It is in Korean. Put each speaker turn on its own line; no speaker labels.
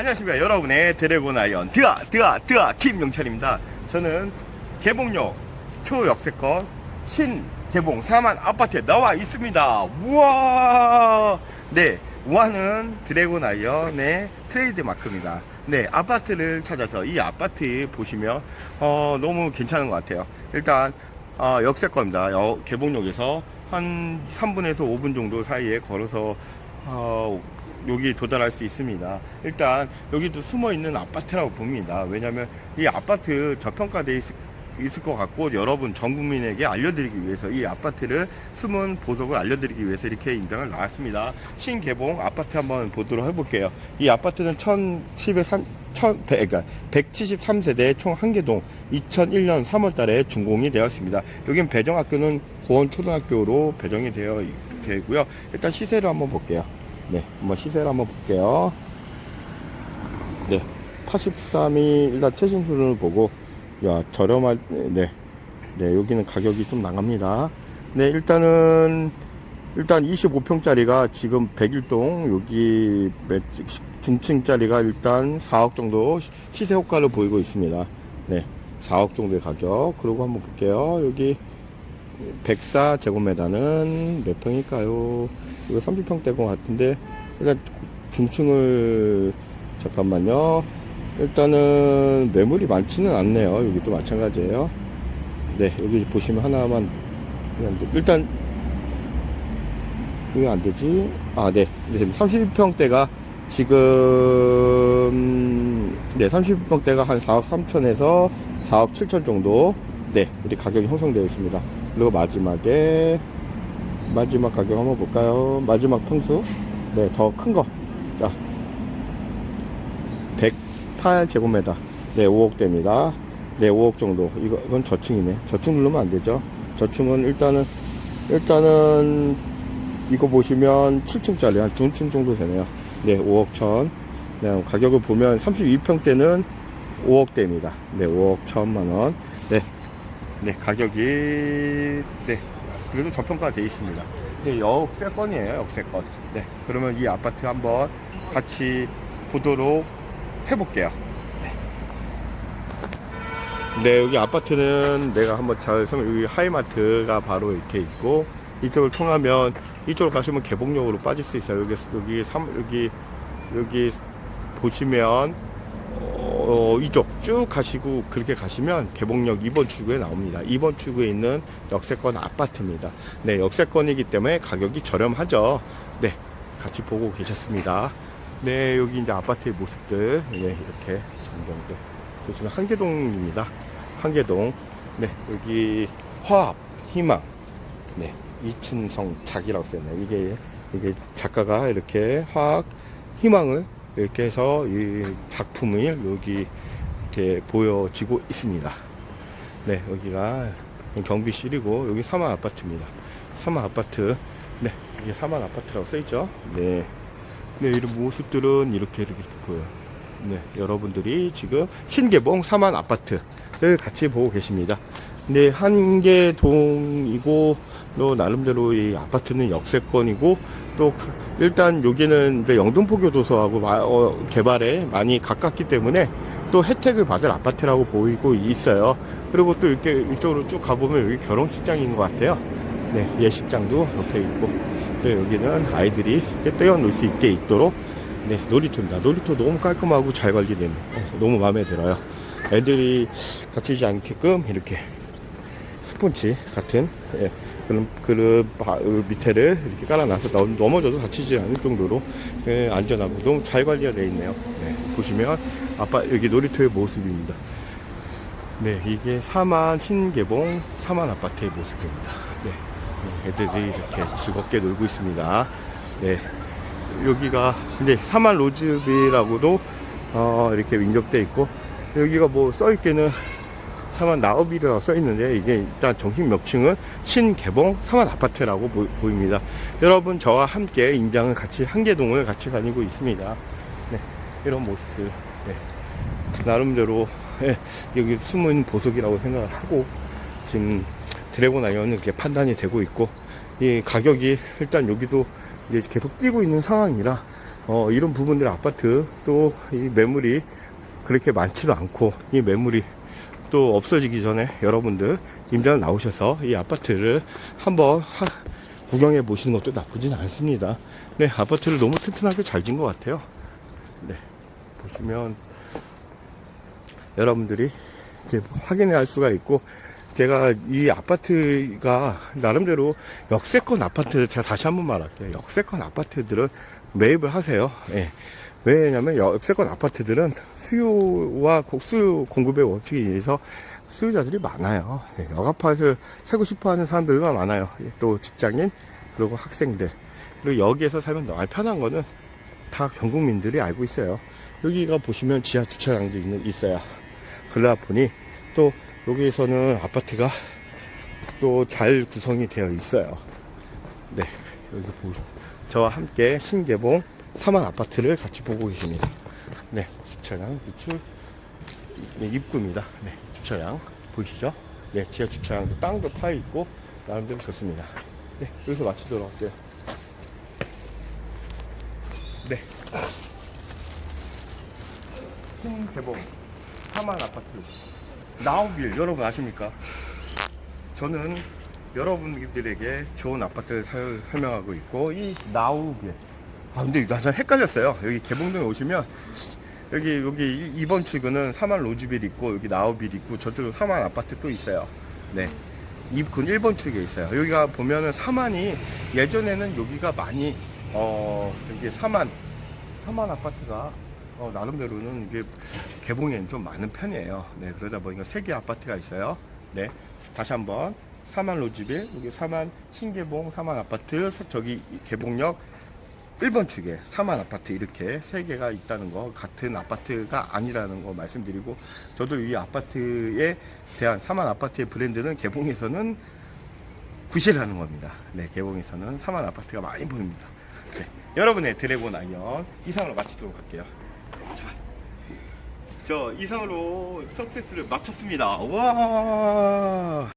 안녕하십니까. 여러분의 드래곤 아이언. 드아 드아 드아. 김용철입니다. 저는 개봉역 초역세권 신개봉 4만 아파트에 나와 있습니다. 우와! 네 우아는 드래곤 아이언의 트레이드 마크입니다. 네 아파트를 찾아서 이 아파트 보시면 어, 너무 괜찮은 것 같아요. 일단 어, 역세권입니다. 여- 개봉역에서 한 3분에서 5분 정도 사이에 걸어서 어, 여기 도달할 수 있습니다. 일단 여기도 숨어 있는 아파트라고 봅니다. 왜냐하면 이 아파트 저평가돼 있, 있을 것 같고 여러분 전 국민에게 알려드리기 위해서 이 아파트를 숨은 보석을 알려드리기 위해서 이렇게 인장을 나왔습니다. 신개봉 아파트 한번 보도록 해볼게요. 이 아파트는 1703 1100, 그러니까 173세대 총 한 개동 2001년 3월달에 준공이 되었습니다. 여긴 배정학교는 고원초등학교로 배정이 되어 되고요. 일단 시세를 한번 볼게요. 네, 한번 시세를 한번 볼게요. 네, 83이 일단 최신 수준을 보고 야 저렴할 네, 네 여기는 가격이 좀 나갑니다. 네, 일단은 일단 25평짜리가 지금 101동 여기 몇- 중층짜리가 일단 4억 정도 시세 효과를 보이고 있습니다. 네, 4억 정도의 가격. 그리고 한번 볼게요. 여기 104 제곱미터는 몇 평일까요? 이거 30평대인 것 같은데 일단 중층을 잠깐만요. 일단은 매물이 많지는 않네요. 여기도 마찬가지예요. 네, 여기 보시면 하나만 일단 왜 안 되지? 아, 네. 네, 30평대가 지금, 네, 30평대가 한 4억 3천에서 4억 7천 정도, 네, 우리 가격이 형성되어 있습니다. 그리고 마지막에, 마지막 가격 한번 볼까요? 마지막 평수. 네, 더 큰 거. 자, 108제곱미터. 네, 5억대입니다. 네, 5억 정도. 이거, 이건 저층이네. 저층 누르면 안 되죠. 저층은 일단은, 일단은, 이거 보시면 7층짜리 한 중층 정도 되네요. 네, 5억 천. 네, 가격을 보면 32평대는 5억대입니다. 네, 5억 천만 원. 네, 네, 가격이, 네, 그래도 저평가 돼 있습니다. 네, 역세권이에요, 역세권. 네, 그러면 이 아파트 한번 같이 보도록 해볼게요. 네, 여기 아파트는 내가 한번 잘 설명, 여기 하이마트가 바로 이렇게 있고, 이쪽을 통하면, 이쪽으로 가시면 개봉역으로 빠질 수 있어요. 여기, 여기, 삼, 여기, 여기 보시면, 어, 이쪽 쭉 가시고 그렇게 가시면 개봉역 2번 출구에 나옵니다. 2번 출구에 있는 역세권 아파트입니다. 네, 역세권이기 때문에 가격이 저렴하죠. 네, 같이 보고 계셨습니다. 네, 여기 이제 아파트의 모습들, 네, 이렇게 전경도 보시면 한계동입니다. 한계동. 네, 여기 화합, 희망. 네, 이춘성 작이라고 써있네요. 이게, 이게 작가가 이렇게 화학, 희망을 이렇게 해서 이 작품을 여기 이렇게 보여지고 있습니다. 네, 여기가 경비실이고, 여기 사막 아파트입니다. 사막 아파트. 네, 이게 사막 아파트라고 써있죠. 네. 네, 이런 모습들은 이렇게, 이렇게, 이렇게 보여요. 네, 여러분들이 지금 신개봉 사만 아파트를 같이 보고 계십니다. 네, 한계동이고, 또 나름대로 이 아파트는 역세권이고, 또 그- 일단 여기는 영등포교도소하고 마- 어, 개발에 많이 가깝기 때문에 또 혜택을 받을 아파트라고 보이고 있어요. 그리고 또 이렇게 이쪽으로 쭉 가보면 여기 결혼식장인 것 같아요. 네, 예식장도 옆에 있고, 또 여기는 아이들이 떼어놓을 수 있게 있도록 네, 놀이터입니다. 놀이터 너무 깔끔하고 잘 관리되는, 어, 너무 마음에 들어요. 애들이 다치지 않게끔 이렇게 스폰지 같은 예, 그런 그릇 바- 밑에를 이렇게 깔아놔서 넘- 넘어져도 다치지 않을 정도로 예, 안전하고 너무 잘 관리가 되어 있네요. 네, 보시면 아빠 여기 놀이터의 모습입니다. 네, 이게 사만 신개봉 사만 아파트의 모습입니다. 네, 애들이 이렇게 즐겁게 놀고 있습니다. 네, 여기가 근데 사만 로즈비라고도 어, 이렇게 인적돼 있고 여기가 뭐 써있기는 사만 나업이라고 써있는데 이게 일단 정식 명칭은 신개봉 사만 아파트라고 보, 입니다 여러분 저와 함께 임장을 같이 한계동을 같이 다니고 있습니다. 네, 이런 모습들 네. 나름대로 예, 여기 숨은 보석이라고 생각을 하고 지금 드래곤 아이언은 이렇게 판단이 되고 있고 이 가격이 일단 여기도 이제 계속 뛰고 있는 상황이라 어, 이런 부분들 아파트 또 이 매물이 그렇게 많지도 않고 이 매물이 또 없어지기 전에 여러분들 임장 나오셔서 이 아파트를 한번 하- 구경해 보시는 것도 나쁘진 않습니다. 네, 아파트를 너무 튼튼하게 잘 지은 것 같아요. 네, 보시면 여러분들이 이렇게 확인해 할 수가 있고 제가 이 아파트가 나름대로 역세권 아파트 제가 다시 한번 말할게요. 역세권 아파트들은 매입을 하세요. 예. 왜냐면 역세권 아파트들은 수요와 고- 수요 공급의 원칙에 의해서 수요자들이 많아요. 예, 역아파트 살고 싶어 하는 사람들과 많아요. 예, 또 직장인, 그리고 학생들. 그리고 여기에서 살면 정말 편한 거는 다 전국민들이 알고 있어요. 여기가 보시면 지하 주차장도 있는, 있어요. 그러다 보니 또 여기에서는 아파트가 또 잘 구성이 되어 있어요. 네, 여기 보 저와 함께 신개봉 3만 아파트를 같이 보고 계십니다. 네, 주차장 구출 네, 입구입니다. 네, 주차장 보이시죠? 네, 지하 주차장도 땅도 파 있고 나름대로 좋습니다. 네, 여기서 마치도록 할게요. 네. 신개봉 3만 아파트 나우빌 여러분 아십니까? 저는 여러분들에게 좋은 아파트를 설- 설명하고 있고 이 나우빌 아 근데 나잘 헷갈렸어요. 여기 개봉동에 오시면 여기 여기 2번 출구는 사만 로즈빌 있고 여기 나우빌 있고 저쪽은 사만 아파트 또 있어요. 네. 이그 1번 출구에 있어요. 여기가 보면은 사만이 예전에는 여기가 많이 어 이게 사만 사만 아파트가 어, 나름대로는 이게 개봉에는 좀 많은 편이에요. 네, 그러다 보니까 세 개 아파트가 있어요. 네, 다시 한번 사만 로즈빌, 여기 사만 신개봉 사만 아파트, 서- 저기 개봉역 1번 축에 사만 아파트 이렇게 세 개가 있다는 거 같은 아파트가 아니라는 거 말씀드리고 저도 이 아파트에 대한 사만 아파트의 브랜드는 개봉에서는 구실하는 겁니다. 네, 개봉에서는 사만 아파트가 많이 보입니다. 네, 여러분의 드래곤 아이언 이상으로 마치도록 할게요. 저 이상으로 석세스를 마쳤습니다. 와.